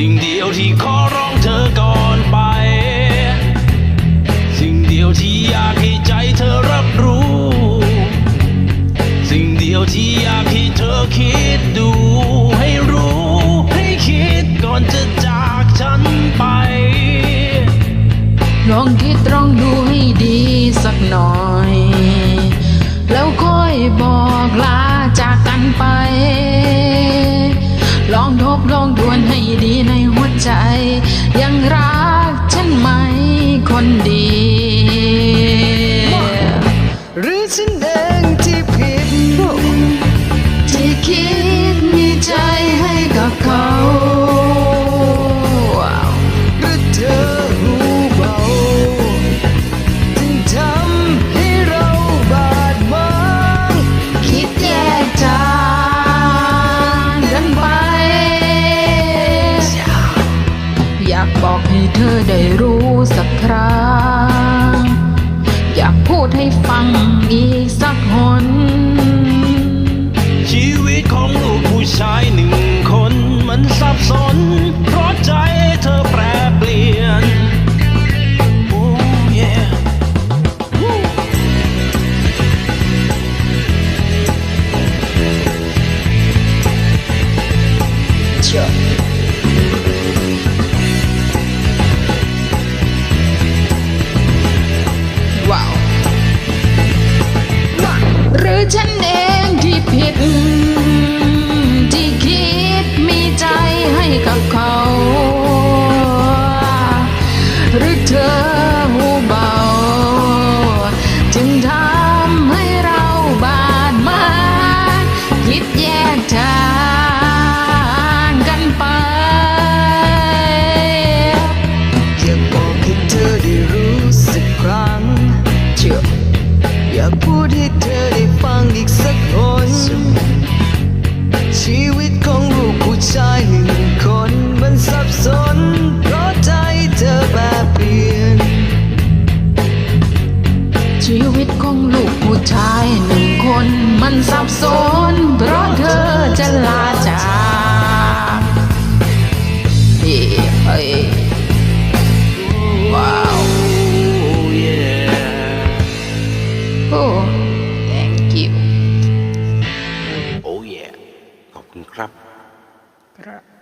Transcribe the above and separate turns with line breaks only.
สิ่งเดียวที่ขอร้องเธอก่อนไป สิ่งเดียวที่อยากให้ใจเธอรับรู้ สิ่งเดียวที่อยากให้เธอคิดดู ให้รู้ ให้คิดก่อนจะจากฉันไป
ลองคิดลองดูให้ดีสักหน่อย แล้วค่อยบอกลาจากกันไป บลองดวนให้ดีในหัวใจ ยังรักฉันไหมคนดี บ
อ
กให้เธอได้รู้สักครั้ง อยากพูดให้ฟังอีกสักหน
ชีวิตของลูกผู้ชายหนึ่งคนมันสับสน เพราะใจเธอแปรเปลี่ยน Oh yeah
เชื่อ
รือฉันเองที่ผิด ที่คิดมีใจให้กับเขา หรือเธอ สับสน
เพราะเธอจะลาจากเฮ้ยว้า
ว โอ้ thank you โอ้ yeah ขอบคุณครับครับ